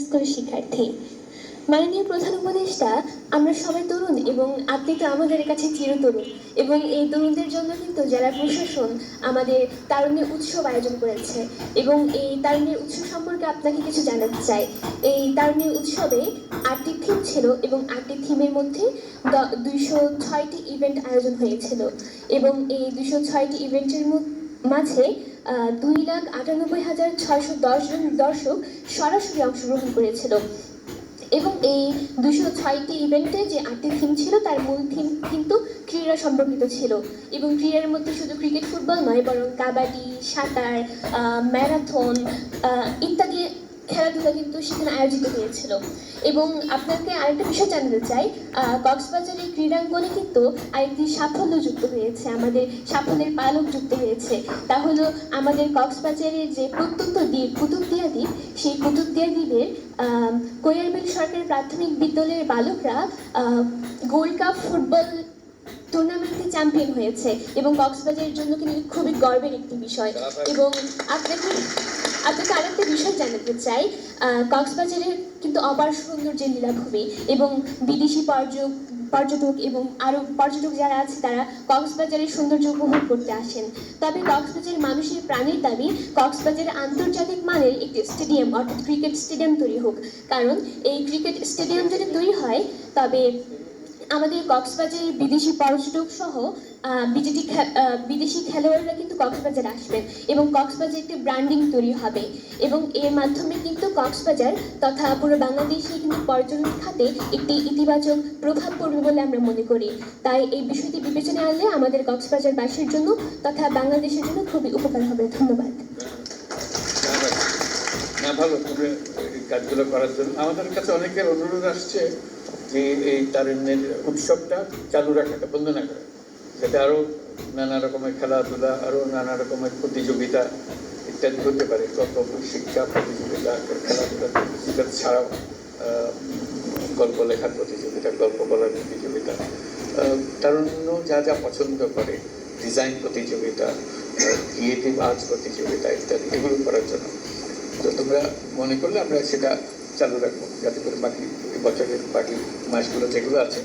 স্কুলের শিক্ষার্থী। মাননীয় প্রধান উপদেষ্টা, আমরা সবাই তরুণ এবং আপনি তো আমাদের কাছে চিরতরুণ এবং এই তরুণদের জন্য কিন্তু জেলা প্রশাসন আমাদের তারুণ্যের উৎসব আয়োজন করেছে এবং এই তারুণ্যের উৎসব সম্পর্কে আপনাকে কিছু জানাতে চাই। এই তারুণ্যের উৎসবে আটটি থিম ছিল এবং আটটি থিমের মধ্যে দুইশো ছয়টি ইভেন্ট আয়োজন হয়েছিল এবং এই দুইশো ছয়টি ইভেন্টের মাঝে দুই লাখ আটানব্বই হাজার ছয়শো দশ জন দর্শক সরাসরি অংশগ্রহণ করেছিল। এবং এই দুশো ছয়টি ইভেন্টে যে আটটি থিম ছিল, তার মূল থিম কিন্তু ক্রীড়া সম্পর্কিত ছিল। এবং ক্রীড়ার মধ্যে শুধু ক্রিকেট ফুটবল নয়, বরং কাবাডি, সাঁতার ম্যারাথন ইত্যাদি খেলাধুলা কিন্তু সেখানে আয়োজিত হয়েছিল। এবং আপনাকে আরেকটা বিষয় জানাতে চাই কক্সবাজারের ক্রীড়াঙ্গনে কিন্তু আরেকটি সাফল্য যুক্ত হয়েছে, আমাদের সাফল্যের পালক যুক্ত হয়েছে। তা হলো আমাদের কক্সবাজারের যে প্রত্যন্ত দ্বীপ, কুতুবদিয়া দ্বীপ, সেই কুতুবদিয়া দ্বীপের কোয়ারবেল সরকারি প্রাথমিক বিদ্যালয়ের বালকরা গোল্ড কাপ ফুটবল টুর্নামেন্টে চ্যাম্পিয়ন হয়েছে এবং কক্সবাজারের জন্য কিন্তু খুবই গর্বের একটি বিষয়। এবং আপনাকে আপনাকে আরেকটা বিষয় জানাতে চাই। কক্সবাজারের কিন্তু অপার সৌন্দর্যের লীলাভূমি এবং বিদেশি পর্যটক পর্যটক এবং আরও পর্যটক যারা আছে, তারা কক্সবাজারের সৌন্দর্য উপভোগ করতে আসেন। তবে কক্সবাজারের মানুষের প্রাণের দাবি কক্সবাজারের আন্তর্জাতিক মানের একটি স্টেডিয়াম, অর্থাৎ ক্রিকেট স্টেডিয়াম তৈরি হোক। কারণ এই ক্রিকেট স্টেডিয়াম যদি তৈরি হয়, তবে আমাদের কক্সবাজারের বিদেশি পর্যটক সহ বিদেশি বিদেশি খেলোয়াড়রা কিন্তু কক্সবাজার আসবেন এবং কক্সবাজার একটি ব্র্যান্ডিং তৈরি হবে এবং এর মাধ্যমে কিন্তু কক্সবাজার তথা পুরো বাংলাদেশে কিন্তু পর্যটন খাতে একটি ইতিবাচক প্রভাব পড়বে বলে আমরা মনে করি। তাই এই বিষয়টি বিবেচনায় আনলে আমাদের কক্সবাজারবাসীর জন্য তথা বাংলাদেশের জন্য খুবই উপকার হবে। ধন্যবাদ। না, ভালো। তবে কাজগুলো করার জন্য আমাদের কাছে অনেকের অনুরোধ আসছে। যে এই তারুণ্যের উৎসবটা চালু রাখাটা বন্ধ না করা। যাতে আরও নানা রকমের খেলাধুলা আরও নানা রকমের প্রতিযোগিতা ইত্যাদি হতে পারে। তত শিক্ষা, প্রতিযোগিতা, খেলাধুলা প্রতিযোগিতা ছাড়াও গল্প লেখার প্রতিযোগিতা, গল্প বলার প্রতিযোগিতা। তারুণ্য যা যা পছন্দ করে, ডিজাইন প্রতিযোগিতা, ক্রিয়েটিভ আর্টস প্রতিযোগিতা ইত্যাদি, এগুলো করার জন্য। তো তোমরা মনে করলে আমরা সেটা চালু রাখব। যাতে করে বাকি বছরের বাকি মাসগুলো যেগুলো আছে,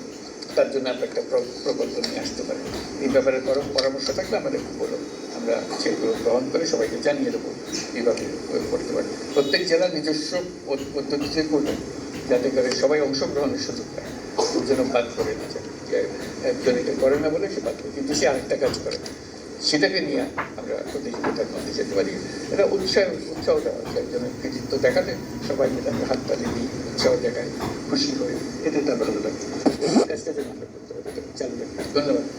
তার জন্য আমরা একটা প্র- প্রকল্প নিয়ে আসতে পারি। এই ব্যাপারে পর- পরামর্শ থাকলে আমাদের বলো আমরা সেগুলো গ্রহণ করে সবাইকে জানিয়ে দেবো এইভাবে করতে পারি প্রত্যেক জেলা নিজস্ব পদ্ধতিতে করবে, যাতে করে সবাই অংশগ্রহণের সুযোগ পায়। ওর জন্য বাদ করে না যায়। একজন এটা করে না বলে সে বাদ করে কিন্তু সে আরেকটা কাজ করে। সেটাকে নিয়ে আমরা প্রতিযোগিতার মধ্যে যেতে পারি। এটা উৎসাহ উৎসাহ দেওয়া হচ্ছে একজনের কৃতিত্ব দেখালে সবাই মিলে আমরা হাততালি দিই উৎসাহ দেখাই খুশি হই এতে তার ভালো লাগে আমরা করতে ধন্যবাদ।